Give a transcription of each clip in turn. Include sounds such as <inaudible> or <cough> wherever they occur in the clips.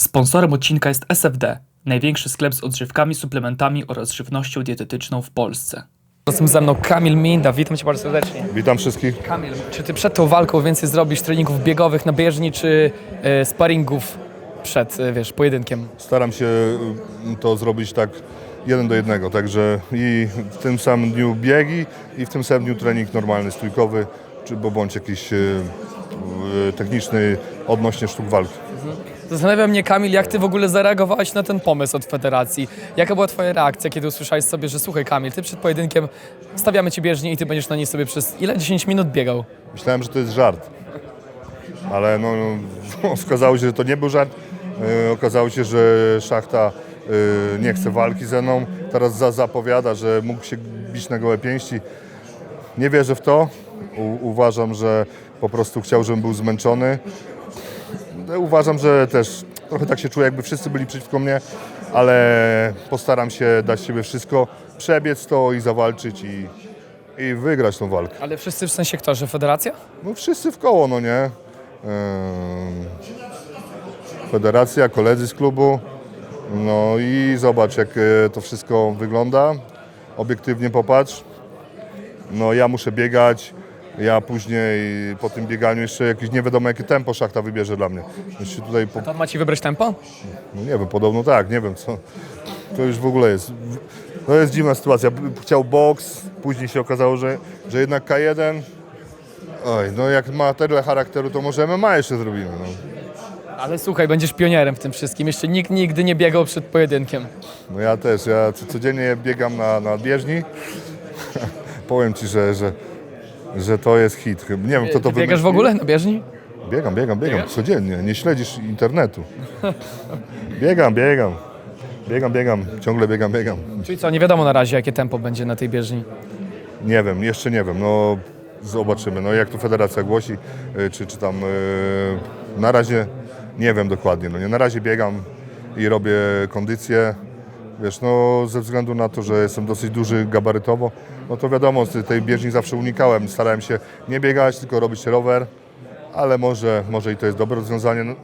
Sponsorem odcinka jest SFD, największy sklep z odżywkami, suplementami oraz żywnością dietetyczną w Polsce. Razem ze mną Kamil Minda, witam cię bardzo serdecznie. Witam wszystkich. Kamil, czy ty przed tą walką więcej zrobisz treningów biegowych na bieżni, czy e, sparingów przed, e, wiesz, pojedynkiem? Staram się y, to zrobić tak jeden do jednego, także i w tym samym dniu biegi i w tym samym dniu trening normalny, stójkowy, czy bo bądź jakiś y, y, techniczny odnośnie sztuk walki. Zastanawia mnie, Kamil, jak ty w ogóle zareagowałeś na ten pomysł od federacji? Jaka była twoja reakcja, kiedy usłyszałeś sobie, że słuchaj Kamil, ty przed pojedynkiem stawiamy ci bieżnię i ty będziesz na niej sobie przez ile? 10 minut biegał. Myślałem, że to jest żart, ale no, no, <laughs> okazało się, że to nie był żart. Y, okazało się, że Szachta y, nie chce walki ze mną. Teraz za, zapowiada, że mógł się bić na gołe pięści. Nie wierzę w to. U, uważam, że po prostu chciał, żebym był zmęczony. No, Uważam, że też trochę tak się czuję, jakby wszyscy byli przeciwko mnie, ale postaram się dać siebie wszystko, przebiec to i zawalczyć i, i wygrać tą walkę. Ale wszyscy w sensie kto, że federacja? No wszyscy w koło, no nie? Ym, Federacja, koledzy z klubu. No i zobacz, jak e, to wszystko wygląda. Obiektywnie popatrz. No ja muszę biegać. Ja później po tym bieganiu jeszcze jakieś nie wiadomo jakie tempo szachta wybierze dla mnie. Jeszcze tutaj po, To on ma ci wybrać tempo? no nie wiem, podobno tak, nie wiem co. To już w ogóle jest. To jest dziwna sytuacja. Chciał boks, później się okazało, że, że jednak K1. Oj, no jak ma tyle charakteru, to może MMA jeszcze zrobimy. No, Ale słuchaj, będziesz pionierem w tym wszystkim. Jeszcze nikt nigdy nie biegał przed pojedynkiem. no ja też, ja co- codziennie biegam na, na bieżni. <laughs> Powiem Ci, że, że, że to jest hit. Nie wiem, kto to Ty biegasz w ogóle na bieżni? Biegam, biegam, biegam, codziennie. Nie śledzisz internetu. Biegam, biegam. Biegam, biegam, ciągle biegam, biegam. Czyli co, nie wiadomo na razie, jakie tempo będzie na tej bieżni. Nie wiem, jeszcze nie wiem. No zobaczymy. No jak to federacja głosi, y, czy, czy tam y, na razie nie wiem dokładnie. No nie, na razie biegam i robię kondycję. Wiesz, no ze względu na to, że jestem dosyć duży gabarytowo, no to wiadomo, z tej bieżni zawsze unikałem. Starałem się nie biegać, tylko robić rower, ale może, może i to jest dobre rozwiązanie. No,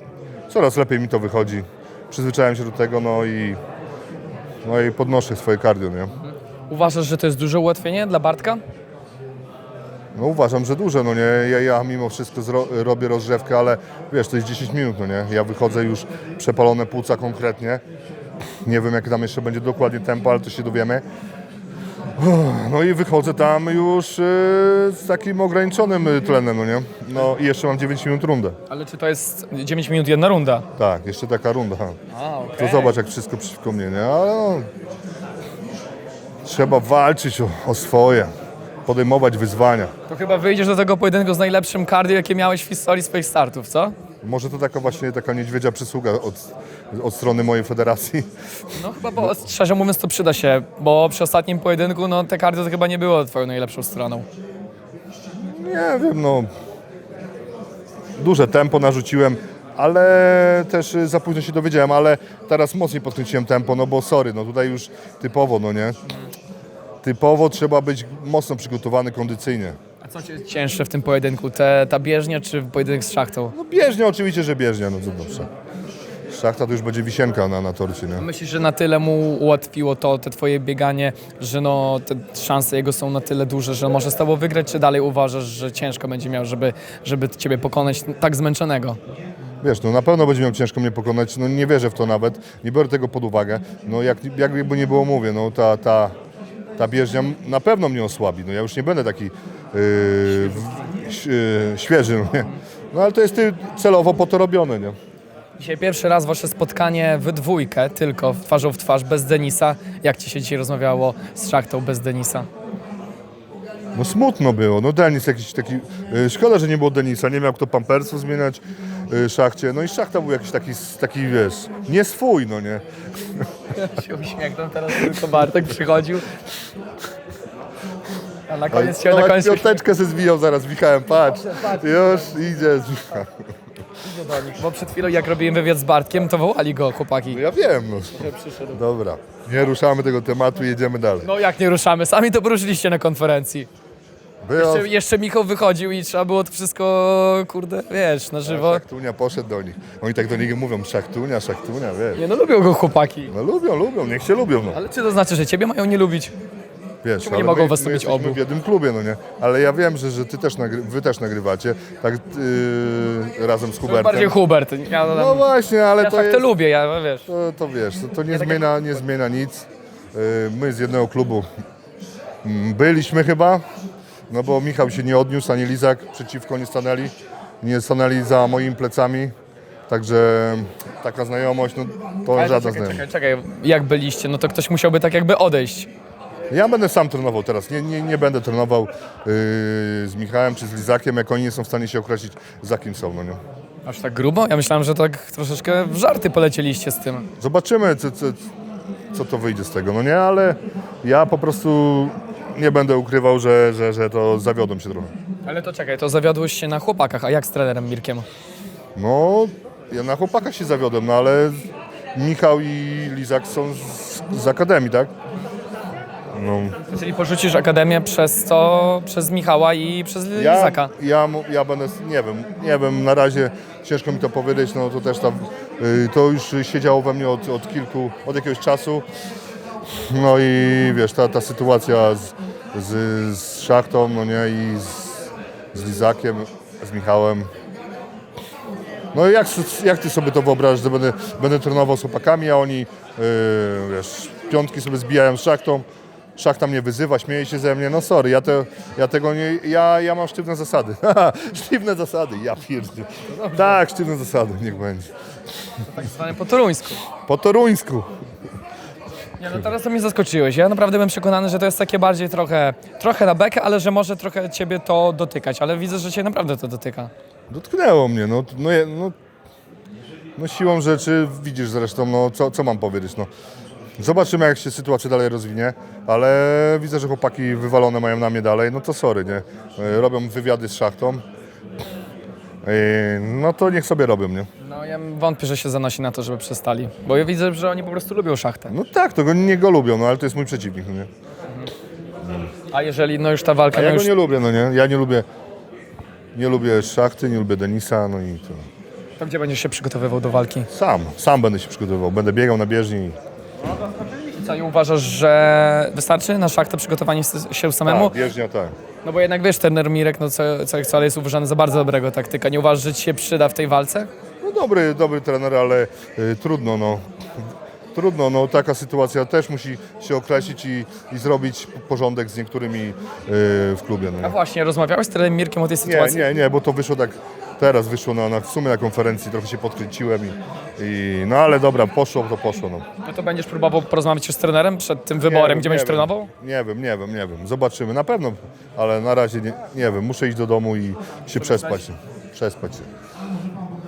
coraz lepiej mi to wychodzi. Przyzwyczaiłem się do tego, no i, no i podnoszę swoje cardio, nie? Uważasz, że to jest duże ułatwienie dla Bartka? No uważam, że duże, no nie, ja, ja mimo wszystko zro, robię rozgrzewkę, ale wiesz, to jest 10 minut, no nie, ja wychodzę już przepalone płuca konkretnie, nie wiem jakie tam jeszcze będzie dokładnie tempo, ale to się dowiemy. No i wychodzę tam już yy, z takim ograniczonym y, tlenem, no nie, no i jeszcze mam 9 minut rundę, Ale czy to jest 9 minut jedna runda? tak, jeszcze taka runda, A, to zobacz jak wszystko przeciwko mnie, nie, ale no, trzeba walczyć o, o swoje, podejmować wyzwania. To chyba wyjdziesz do tego pojedynku z najlepszym cardio, jakie miałeś w historii swoich startów, co? Może to taka właśnie taka niedźwiedzia przysługa od, od strony mojej federacji. No chyba, bo szczerze mówiąc to przyda się, bo przy ostatnim pojedynku, no te cardio to chyba nie było twoją najlepszą stroną. Nie wiem, no. Duże tempo narzuciłem, ale też y, za późno się dowiedziałem, ale teraz mocniej podkręciłem tempo, no bo sorry, no tutaj już typowo, no nie. Typowo trzeba być mocno przygotowany kondycyjnie. A co cię cięższe w tym pojedynku? Te, ta bieżnia czy pojedynek z szachtą? No bieżnia oczywiście, że bieżnia, no to dobrze. Szachta to już będzie wisienka na, na torcie, nie? Myślisz, że na tyle mu ułatwiło to, te twoje bieganie, że no te szanse jego są na tyle duże, że może z tobą wygrać, czy dalej uważasz, że ciężko będzie miał, żeby, żeby ciebie pokonać tak zmęczonego? Wiesz, no na pewno będzie miał ciężko mnie pokonać, no nie wierzę w to nawet, nie biorę tego pod uwagę. No jak, jakby nie było mówię, no ta, ta, ta bieżnia na pewno mnie osłabi, no ja już nie będę taki yy, yy, świeży, <laughs> no ale to jest celowo po to robione, nie? Dzisiaj pierwszy raz wasze spotkanie w dwójkę, tylko twarzą w twarz, bez Denisa. Jak ci się dzisiaj rozmawiało z szachtą bez Denisa? No smutno było, no Denis jakiś taki, yy, szkoda, że nie było Denisa, nie miał kto pampersów zmieniać yy, szachcie, no i szachta był jakiś taki, taki wiesz, nie swój, no nie. <laughs> się uśmiechnął teraz tylko Bartek przychodził. A na koniec się, na Nawet koniec się piąteczkę se zwijał zaraz, Michałem, patrz, już idzie. uśmiechnął do nich, bo przed chwilą jak robiłem wywiad z Bartkiem, to wołali go chłopaki. No ja wiem, no. Dobra, nie ruszamy tego tematu, jedziemy dalej. No jak nie ruszamy, sami to poruszyliście na konferencji. Było, Jeszcze, jeszcze Michał wychodził i trzeba było to wszystko, kurde, wiesz, na żywo. Szachtunia poszedł do nich. Oni tak do niego mówią, szachtunia, szachtunia, wiesz. Nie no, lubią go chłopaki. No lubią, lubią, niech się lubią, no. Ale czy to znaczy, że ciebie mają nie lubić? Wiesz, Czemu nie ale mogą my, was my lubić jesteśmy obu? w jednym klubie, no nie? Ale ja wiem, że, że ty też nagry, wy też nagrywacie, tak yy, razem z Hubertem. Bardziej Hubert. Ja, No właśnie, ale ja to tak jest... to lubię, ja wiesz. To, to wiesz, to, to nie, zmienia, nie zmienia nic. Yy, My z jednego klubu mm, byliśmy chyba, no bo Michał się nie odniósł, ani Lizak przeciwko nie stanęli. Nie stanęli za moimi plecami. Także taka znajomość, no to Ale żadna czekaj, znajomość. czekaj, czekaj, jak byliście, no to ktoś musiałby tak jakby odejść. Ja będę sam trenował teraz, nie, nie, nie będę trenował yy, z Michałem czy z Lizakiem, jak oni nie są w stanie się określić za kim są, no nie. Aż tak grubo? Ja myślałem, że tak troszeczkę w żarty polecieliście z tym. Zobaczymy, co, co, co to wyjdzie z tego, no nie, ale ja po prostu nie będę ukrywał, że, że, że to zawiodłem się trochę. Ale to czekaj, to zawiodłeś się na chłopakach, a jak z trenerem Mirkiem? No, ja na chłopaka się zawiodłem, no ale Michał i Lizak są z, z Akademii, tak? No, Czyli porzucisz akademię przez co? Przez Michała i przez ja, Lizaka. ja, mu- ja będę, nie wiem, nie wiem, na razie ciężko mi to powiedzieć, no to też tam, y, to już siedziało we mnie od, od kilku, od jakiegoś czasu. No i wiesz, ta, ta sytuacja z, z, z Szachtą, no nie, i z, z Lizakiem, z Michałem. No i jak, jak ty sobie to wyobrażasz, że będę, będę trenował z chłopakami, a oni, yy, wiesz, piątki sobie zbijają z Szachtą, Szachta mnie wyzywa, śmieje się ze mnie, no sorry, ja, te, ja tego nie, ja, ja mam sztywne zasady. <laughs> sztywne zasady, ja pierdolę. Tak, sztywne zasady, niech będzie. Tak zwane po toruńsku. Po toruńsku. Nie, no teraz to mnie zaskoczyłeś. Ja naprawdę byłem przekonany, że to jest takie bardziej trochę, trochę na bekę, ale że może trochę ciebie to dotykać. Ale widzę, że cię naprawdę to dotyka. Dotknęło mnie, no, no, no, no siłą rzeczy, widzisz zresztą, no co, co mam powiedzieć, no. Zobaczymy jak się sytuacja dalej rozwinie, ale widzę, że chłopaki wywalone mają na mnie dalej, no to sorry, nie. E, Robią wywiady z szachtą. E, No to niech sobie robią, nie. Ja wątpię, że się zanosi na to, żeby przestali. Bo ja widzę, że oni po prostu lubią szachtę. No tak, to go nie go lubią, no ale to jest mój przeciwnik, no nie. A jeżeli no już ta walka, A no ja już... go nie lubię, no nie. Ja nie lubię, nie lubię szachty, nie lubię Denisa, no i to. To gdzie będziesz się przygotowywał do walki? Sam, sam będę się przygotowywał, będę biegał na bieżni. Co, i uważasz, że wystarczy na szachtę przygotowanie s- się samemu? Tak, bieżnia tak. No bo jednak wiesz, trener Mirek, no co, co jak co, ale jest uważany za bardzo dobrego taktyka. Nie uważasz, że ci się przyda w tej walce? No dobry, dobry trener, ale y, trudno, no. Trudno, no taka sytuacja też musi się określić i, i zrobić porządek z niektórymi y, w klubie. No. A właśnie, rozmawiałeś z trenerem Mirkiem o tej Nie, sytuacji? nie, nie, bo to wyszło tak, teraz wyszło na, na, w sumie na konferencji, trochę się podkręciłem i, i no ale dobra, poszło, to poszło, no. No to będziesz próbował porozmawiać już z trenerem przed tym wyborem, Nie gdzie wiem, będziesz wiem. trenował? Nie wiem, nie wiem, nie wiem. Zobaczymy, na pewno, ale na razie nie, nie wiem. Muszę iść do domu i się przespać. Przespać się.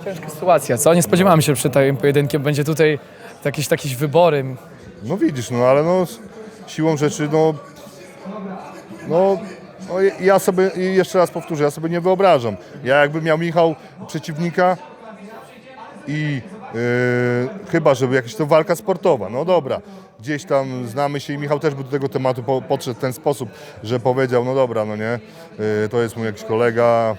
Ciężka sytuacja, co? Nie spodziewałem się, przed tym pojedynkiem będzie tutaj jakieś, jakieś wybory. No widzisz, no ale no siłą rzeczy, no, no, no ja sobie, jeszcze raz powtórzę, ja sobie nie wyobrażam. Ja jakbym miał Michał przeciwnika i yy, chyba, żeby jakaś to walka sportowa, no dobra, gdzieś tam znamy się i Michał też by do tego tematu po, podszedł w ten sposób, że powiedział, no dobra, no nie, yy, to jest mój jakiś kolega,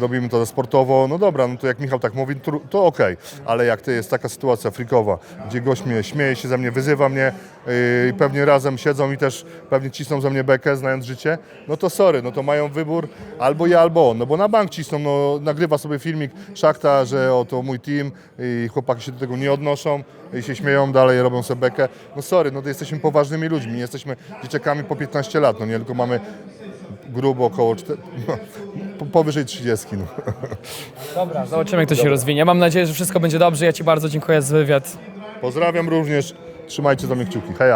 robimy to sportowo, no dobra, no to jak Michał tak mówi, to, okej, ale jak to jest taka sytuacja frikowa, gdzie gość mnie śmieje się ze mnie, wyzywa mnie yy, i pewnie razem siedzą i też pewnie cisną ze mnie bekę, znając życie, no to sorry, no to mają wybór albo ja, albo on, no bo na bank cisną, no nagrywa sobie filmik Szachta, że oto mój team i chłopaki się do tego nie odnoszą i się śmieją dalej, robią sobie bekę, no sorry, no to jesteśmy poważnymi ludźmi, nie jesteśmy dzieciakami po 15 lat, no nie, tylko mamy grubo około czter... no, po- powyżej 30. No. Dobra, zobaczymy jak to się rozwinie. Mam nadzieję, że wszystko będzie dobrze. Ja Ci bardzo dziękuję za wywiad. Pozdrawiam również, trzymajcie za mnie kciuki, heja.